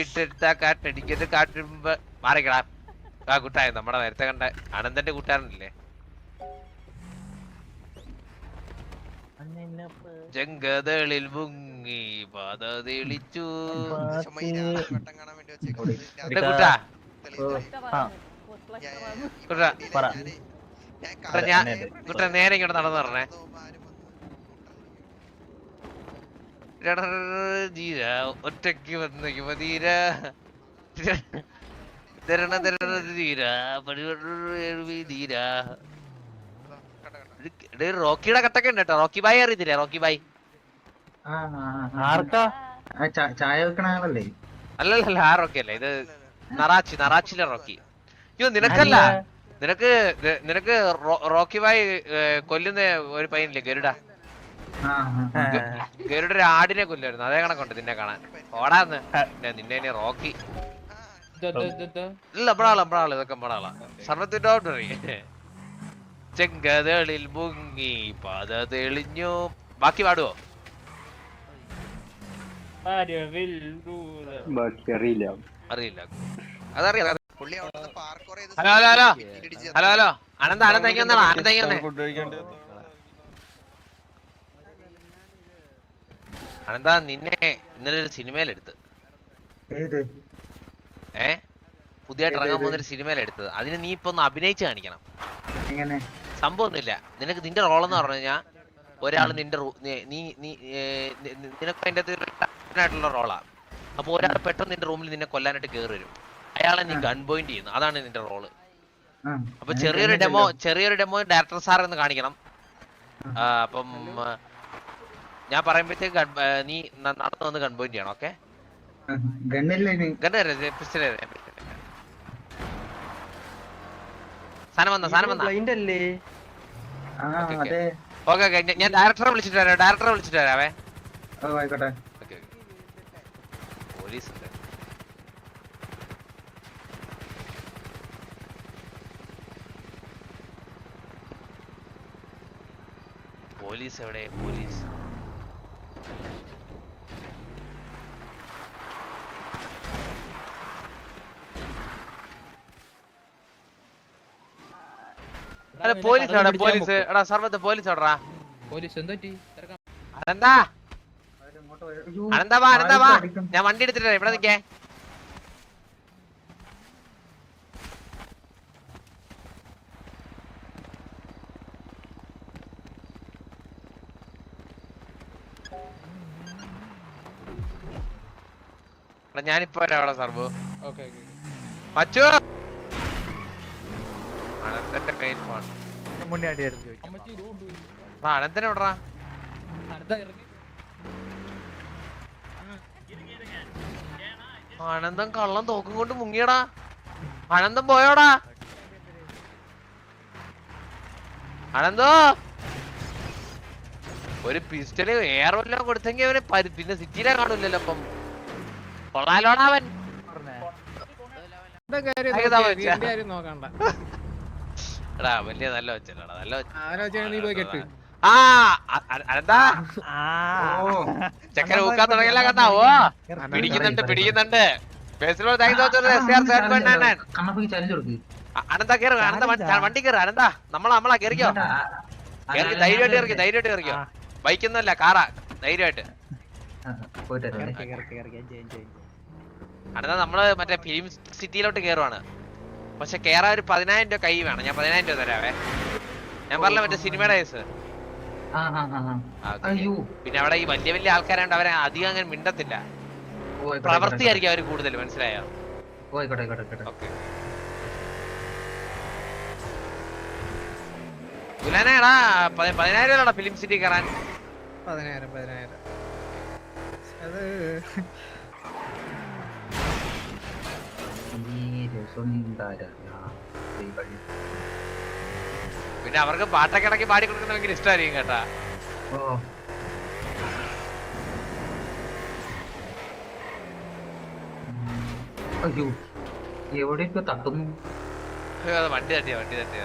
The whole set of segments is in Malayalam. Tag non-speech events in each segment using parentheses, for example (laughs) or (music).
ഇട്ടെടുത്താ കാറ്റടിക്കത് കാട്ടുമ്പോ മാറിക്കടാ. ആ കൂട്ടായ നമ്മുടെ നേരത്തെ കണ്ട അനന്തന്റെ കൂട്ടുകാരനില്ലേ? ചെങ്കതളിൽ മുങ്ങി പാത തെളിച്ചു. കൂട്ടാ കൂട്ടാ. പറ. കൂട്ടാ, ഞാൻ കൂട്ടാ നേരെ ഇങ്ങോട്ട് നടന്നു പറഞ്ഞേ. ധീര ഒറ്റയ്ക്ക് വന്നു ധീര തരണ തരണ ധീര പടിവെള്ളി ധീര ഇത് റോക്കിയുടെ കട്ടൊക്കെ ഉണ്ട് റോക്കി ബായ് അറിയത്തില്ലേ റോക്കി ബായ് ചായ വെക്കണ ആളല്ലേ അല്ലല്ല ആ റോക്കി അല്ല ഇത് നറാച്ചി നറാച്ചിലെ റോക്കി അയ്യോ നിനക്കല്ല നിനക്ക് നിനക്ക് റോക്കി ബായ് കൊല്ലുന്ന ഒരു പയ്യനില്ലേ ഗരുഡ ആ, ആ, ആ. ഗരുഡ ഒരു ആടിനെ കൊല്ലായിരുന്നു. അതേ കണക്കുണ്ട് നിന്നെ കാണാൻ. ഓടാന്ന്. നിന്നെ ഇനി റോക്കി. ഇല്ല നമ്മളാളാ നമ്മളാൾ ഇതൊക്കെ സർവത്തിന്റെ ഓർഡർ ചെങ്കതളിൽ മുങ്ങി പാത തെളിഞ്ഞു. ബാക്കി പാടുവോ? അറിയില്ല. അറിയില്ല. അതറിയാം hello, hello, hello. Hello hello. Ananta Ananta ഇങ്ങ് വന്നോ, അനന്ത നിന്നെ ഇന്നലെ ഒരു സിനിമയിലെടുത്ത്. ഏ? പുതിയതായിട്ട് ഇറങ്ങാൻ പോകുന്ന ഒരു സിനിമയിലെടുത്തത്. അതിന് നീ ഇപ്പൊ ഒന്ന് അഭിനയിച്ച് കാണിക്കണം. എങ്ങനെ? സംഭവമൊന്നുമില്ല. നിനക്ക് നിന്റെ റോൾ എന്ന് പറഞ്ഞു കഴിഞ്ഞാൽ ഒരാൾ നിന്റെ റൂ- നീ- നീ നിനക്ക് അതിന്റെ ആയിട്ടുള്ള റോളാ. അപ്പൊ ഒരാൾ പെട്ടെന്ന് നിന്റെ റൂമിൽ നിന്നെ കൊല്ലാനായിട്ട് കേറി വരും. അയാളെ നീ ഗൺ പോയിന്റ് ചെയ്യുന്നു. അതാണ് നിന്റെ റോൾ. അപ്പൊ ചെറിയൊരു ഡെമോ ചെറിയൊരു ഡെമോ ഡയറക്ടർ സാർ എന്ന് കാണിക്കണം. ആ, അപ്പം ഞാൻ പറയുമ്പോഴത്തേക്ക് നീ നടന്നു വന്ന് കൺവേർട്ട് ചെയ്യണം ഓക്കെ ഞാൻ ഡയറക്ടറെ വിളിച്ചിട്ട് വരാം ഡയറക്ടറെ വിളിച്ചിട്ട് വരാവേ. ഓ ആയിക്കോട്ടെ. ഓക്കെ പോലീസ് ഉണ്ട് പോലീസ് എവിടെ? പോലീസ്. അല്ല പോലീസ് അവിടെ പോലീസ്. എടാ സർവത്തെ പോലീസ് എവിടാ പോലീസ് എന്താ പറ്റി? തിരക്കാൻ അനന്താ? വാ അനന്താ വാ. ഞാൻ വണ്ടി എടുത്തിട്ട്. ഇവിടെ നിക്കേ എടാ, ഞാനിപ്പോ വരാം അവിടെ ഓക്കെ മച്ചു! അനന്തന്റെ കയ്യിൽ ഫോൺ ആ അനന്തൻ വിടറാ. അടുത്ത ഇറങ്ങി. അനന്തം കള്ളം തോക്കും കൊണ്ട് മുങ്ങിയടാ. അനന്തം പോയോടാ. അനന്തോ! ഒരു പിസ്റ്റൽ എയർ വല്ലതും കൊടുത്തെങ്കിൽ അവന് പിന്നെ സിറ്റിയിലെ കാണൂലല്ലോ അപ്പം. എടാ വലിയ നല്ല വെച്ചല്ലോടാ നല്ല വെച്ച ആലോചന നീ പോയി കെട്ട്. ആ അതെന്താ? ചക്കര ഊക്കാൻ തുടങ്ങിയല്ല കണ്ടാ ഓ പിടിക്കുന്നുണ്ട് പിടിക്കുന്നുണ്ട്. അനന്ത കേറ് അനന്ത വണ്ടി- വണ്ടി കയറി അനന്ത നമ്മളാ നമ്മളാ കേറിക്കോ. കേറി ധൈര്യമായിട്ട് ഇറക്കി ധൈര്യമായിട്ട് ഇറക്കിയോ ബൈക്കൊന്നുമല്ല കാറാ ധൈര്യമായിട്ട്. പോയിട്ട് അനന്ത നമ്മൾ മറ്റേ ഫിലിം സിറ്റിയിലോട്ട് കേറുവാണ്. പക്ഷെ കേറാൻ ഒരു പതിനായിരം രൂപ കൈ വേണം. ഞാൻ പതിനായിരം രൂപ തരാവേ. ഞാൻ പറഞ്ഞ മറ്റേ സിനിമയുടെ കേസ് ആ, ആ, ആ, ആ. ആ, ഓക്കേ. അയ്യോ. പിന്നെ അവിടെ ഈ വലിയ വലിയ ആൾക്കാരാണ്ട് അവരെ അധികം അങ്ങനെ മിണ്ടത്തില്ല. പ്രവർത്തിയായിരിക്കും അവർ കൂടുതൽ മനസ്സിലായോ? ഗുലാനാടാ പതിനായിരം രൂപ ഫിലിം സിറ്റി കയറാൻ പതിനായിരം പതിനായിരം. അത് പിന്നെ അവർക്ക് പാട്ടൊക്കെ ഇടയ്ക്ക് പാടി കൊടുക്കുന്ന ഭയങ്കര ഇഷ്ടമായിരിക്കും കേട്ടാ. ഓ. അയ്യോ എവിടെയൊക്കെ തട്ടുന്നു? വണ്ടി തട്ടിയ വണ്ടി തട്ടിയ.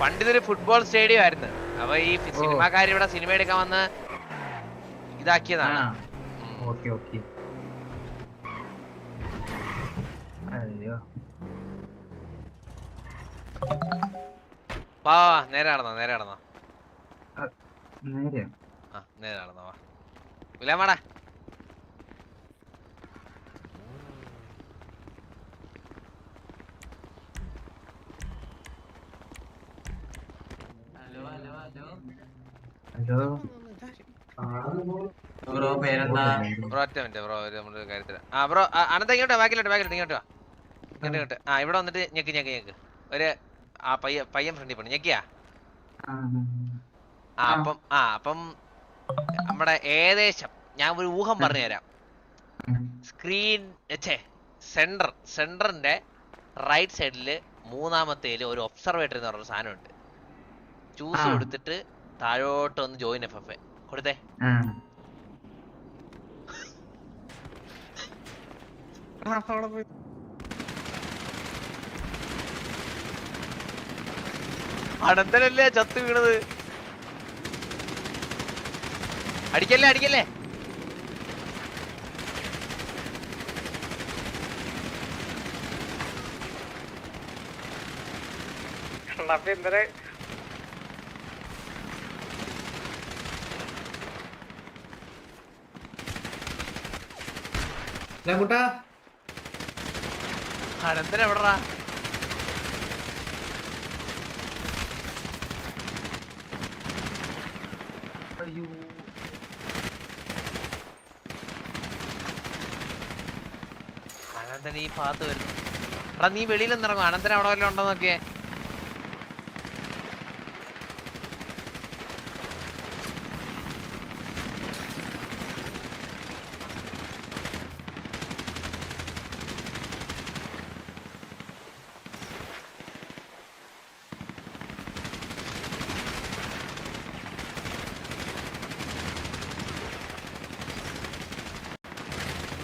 പണ്ട് ഇതൊരു ഫുട്ബോൾ സ്റ്റേഡിയം ആയിരുന്നു. അപ്പൊ ഈ സിനിമാക്കാർ ഇവിടെ സിനിമ എടുക്കാൻ വന്ന് ഇതാക്കിയതാണ്. Okay okay. അയ്യോ. വാ വാ, നേരെ നടന്നോ നേരെ നടന്നോ. നേരെയാ ആ നേരെ നടന്നോ വാ. ഗുലാമാടാ ഹലോ ബ്രോ പേരെന്താ? ബ്രോ ഒറ്റ മിനിറ്റ് ബ്രോ ഒരു നമ്മുടെ കാര്യത്തിൽ ആ ബ്രോ അനന്ത ഇങ്ങോട്ട് ബാക്കിലോട്ട് ബാക്കിലോട്ട് ഇങ്ങോട്ട് വാ. ഇങ്ങോട്ട് ഇങ്ങോട്ട്. ആ ഇവിടെ വന്നിട്ട് ഞെക്ക് ഞെക്ക് ഞെക്ക്. ഒരു ആ പയ്യൻ പയ്യൻ ഫ്രണ്ടിൽ പോണു. ഞെക്കിയാ? ആ, അപ്പം ആ അപ്പം നമ്മുടെ ഏകദേശം ഞാൻ ഒരു ഊഹം പറഞ്ഞു തരാം. സ്ക്രീൻ ഛേ സെന്റർ സെന്ററിന്റെ റൈറ്റ് സൈഡിൽ മൂന്നാമത്തേൽ ഒരു ഒബ്സർവേറ്റർ എന്ന് പറഞ്ഞ സാധനമുണ്ട്. ചൂസ് കൊടുത്തിട്ട് താഴോട്ട് വന്ന് ജോയിൻ എഫ് എഫ് എ. കൊടുത്തേ. ആ. അനന്തരല്ലേ ചത്ത് വീണത്. അടിക്കല്ലേ അടിക്കല്ലേ. അനന്തരം അയ്യോ. അനന്തൻ ഈ ഭാഗത്ത് വരുന്നു. എടാ നീ വെളിയിൽ നിന്നിറങ്ങും അനന്തൻ അവിടെ വല്ലതും ഉണ്ടോ നോക്കിയേ.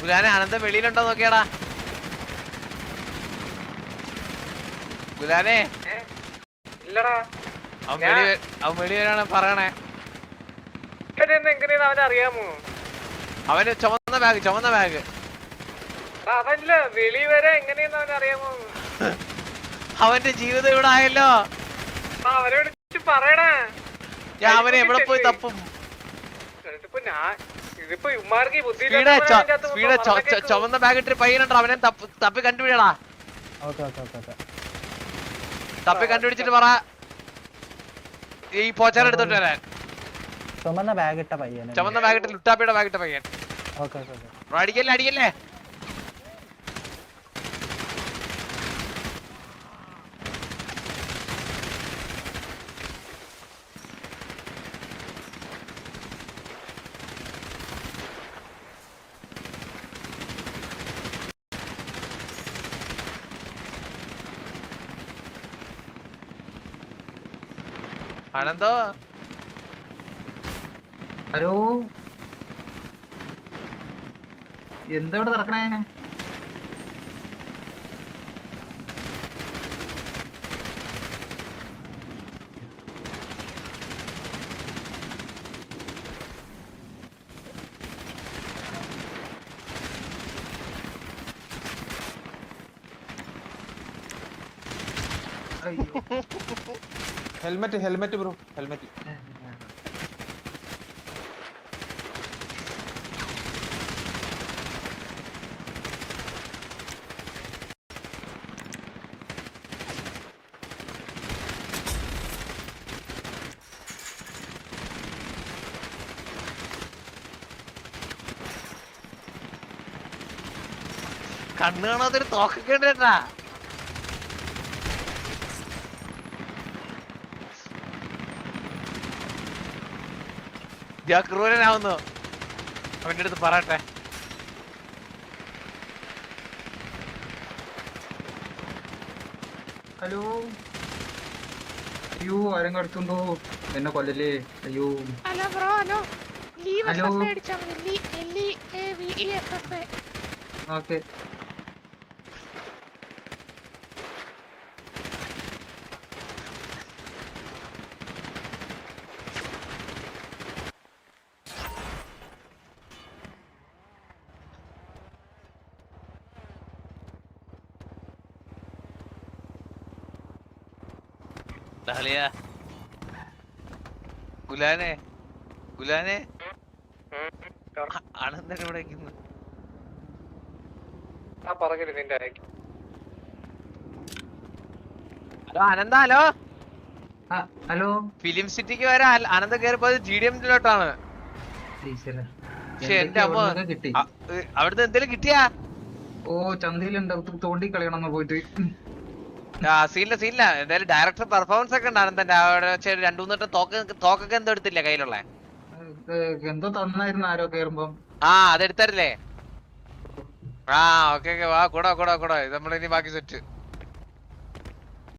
ഗുലാനെ അനന്ത വെളിയിലുണ്ടോ നോക്കിയാടാ. ഗുലാനെ അവൻ വെളി വരാണ് പറയണേ. എങ്ങനെയാന്ന് അവനെ അറിയാമോ? അവന് ചുമന്ന ബാഗ് ചുമന്ന ബാഗ് വെളി വരെ എങ്ങനെയാന്ന് അവനെ അറിയാമോ? അവന്റെ ജീവിതം ഇവിടെ ആയല്ലോ. വിളിച്ച് പറയണേ ഞാൻ അവനെ എവിടെ പോയി തപ്പും? ഞാൻ ഇതിപ്പോ ബാഗിട്ട് പയ്യനുണ്ടോ അവനെ തപ്പി തപ്പി കണ്ടുപിടിയടാ. Okay okay okay okay. തപ്പി കണ്ടുപിടിച്ചിട്ട് പറ. ഈ പോച്ചാൻ എടുത്തോട്ട് വരാൻ. ചുമന്ന ബാഗിട്ട ഇട്ട പയ്യന്. ചുമന്ന ബാഗിട്ട് ലുട്ടാപ്പിയുടെ ബാഗിട്ട പയ്യൻ. Okay okay okay. അടിക്കല്ലേ അടിക്കല്ലേ? അനന്തോ ഹലോ? എന്താ ഇവിടെ നടക്കണേ? അയ്യോ. (laughs) ഹെൽമെറ്റ് ഹെൽമെറ്റ് ബ്രോ ഹെൽമെറ്റ് കണ്ണു കാണാത്തൊരു തോക്കൊക്കെ ഞാൻ ക്രൂരനാവുന്നു അവന്റെ അടുത്ത് പറയട്ടെ. ഹലോ. അയ്യോ ആരും കടത്തുണ്ടോ എന്നെ കൊല്ലല്ലേ? അയ്യോ. Hello bro hello. Leave hello. Okay. Dahlia ഗുലാനെ ഗുലാനെ. അ- അനന്തൻ ഇവിടെ പറഞ്ഞില്ല നിന്റെ hello Ananta hello? Hello? Film സിറ്റിക്ക് വരെ അനന്ത കയറിപ്പോയത് ജി ഡി. പക്ഷെ എന്റെ അമ്മ. അവിടുന്ന് എന്തേലും കിട്ടിയാ? ഓ ചന്തയിലുണ്ട് തോണ്ടി കളയണമെന്ന് പോയിട്ട്. സീനില്ല സീനില്ല. എന്തായാലും ഡയറക്ടർ പെർഫോമൻസ് ഒക്കെ ഉണ്ടാകും തന്നെ അവിടെ വെച്ച് രണ്ടു മൂന്ന് തോക്ക് തോക്കൊക്കെ എന്തോ എടുത്തില്ല കയ്യിലുള്ള? എന്തോ തന്നായിരുന്നു ആരോ കേറുമ്പം. ആ അതെടുത്തരില്ലേ ആ ഓക്കെ ഓക്കെ. വാ കൂടാ കൂടാ കൂടാ. ഇത് നമ്മളിനി ബാക്കി സെറ്റ്